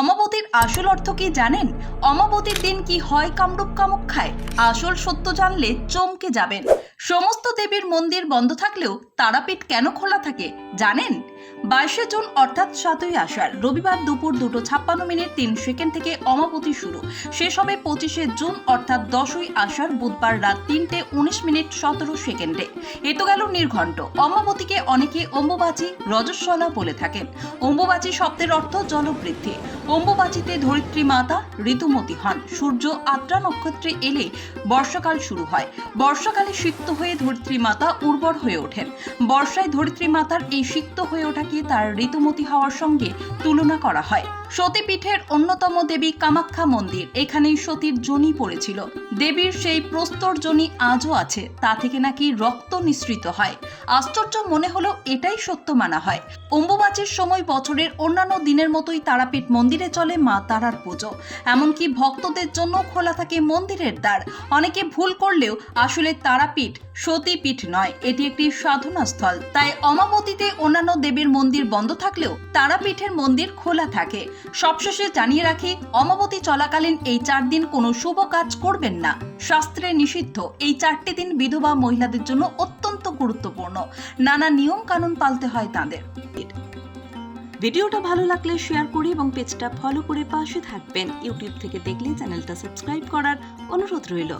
অমাবতীর আসল অর্থ কি জানেন? অমাবতীর দিন কি হয় কামরূপ কামাখ্যায়? আসল সত্য জানলে চমকে যাবেন। সমস্ত দেবীর মন্দির বন্ধ থাকলেও তারাপীঠ কেন খোলা থাকে জানেন? বাইশে জুন অর্থাৎ সাতই আষাঢ়, রবিবার দুপুর দুটো ছাপ্পান্ন মিনিট তিন সেকেন্ড থেকে অমাবতী শুরু। শেষ হবে পঁচিশে জুন অর্থাৎ দশই আষাঢ়, বুধবার রাত তিনটে উনিশ মিনিট সতেরো সেকেন্ডে। এ তো গেল নির্ঘণ্ট। অমাবতীকে অনেকে অম্বুবাচী রজস্বলা বলে থাকেন। অম্বুবাচী শব্দের অর্থ জলবৃদ্ধি। অম্বুবাচীতে ধরিত্রী মাতা ঋতুমতী হন। সূর্য আদ্রা নক্ষত্রে এলে বর্ষাকাল শুরু হয়। বর্ষাকালে সিক্ত হয়ে ধরিত্রী মাতা উর্বর হয়ে ওঠেন। বর্ষায় ধরিত্রী মাতার এই সিক্ত হয়ে ওঠাকে তার ঋতুমতী হওয়ার সঙ্গে তুলনা করা হয়? সতীপীঠের অন্যতম দেবী কামাখ্যা মন্দির। এখানেই সতীর জনি পড়েছিল। দেবীর সেই প্রস্তর জনি আজও আছে, তা থেকে নাকি রক্ত নিঃসৃত হয়। আশ্চর্য মনে হলো এটাই সত্য মানা হয়। অম্বুবাচীর সময় বছরের অন্যান্য দিনের মতোই তারাপীঠ মন্দিরে চলে মা তারার পুজো। এমনকি ভক্তদের জন্য খোলা থাকে মন্দিরের দ্বার। অনেকে ভুল করলেও আসলে তারাপীঠ সতীপীঠ নয়, এটি একটি সাধনা স্থল তাই অমাবতীতে অন্যান্য দেবীর মন্দির বন্ধ থাকলেও তারাপীঠের মন্দির খোলা থাকে। সবশেষে জানিয়ে রাখি, অমাবতী চলাকালীন এই চার দিন কোনো শুভ কাজ করবেন না। শাস্ত্রে নিষিদ্ধ। এই চারটি দিন বিধবা মহিলাদের জন্য অত্যন্ত গুরুত্বপূর্ণ। নানা নিয়ম কানুন পালতে হয় তাদের। ভিডিওটা ভালো লাগলে শেয়ার করে এবং পেজটা ফলো করে পাশে থাকবেন। ইউটিউব থেকে দেখলে চ্যানেলটা সাবস্ক্রাইব করার অনুরোধ রইল।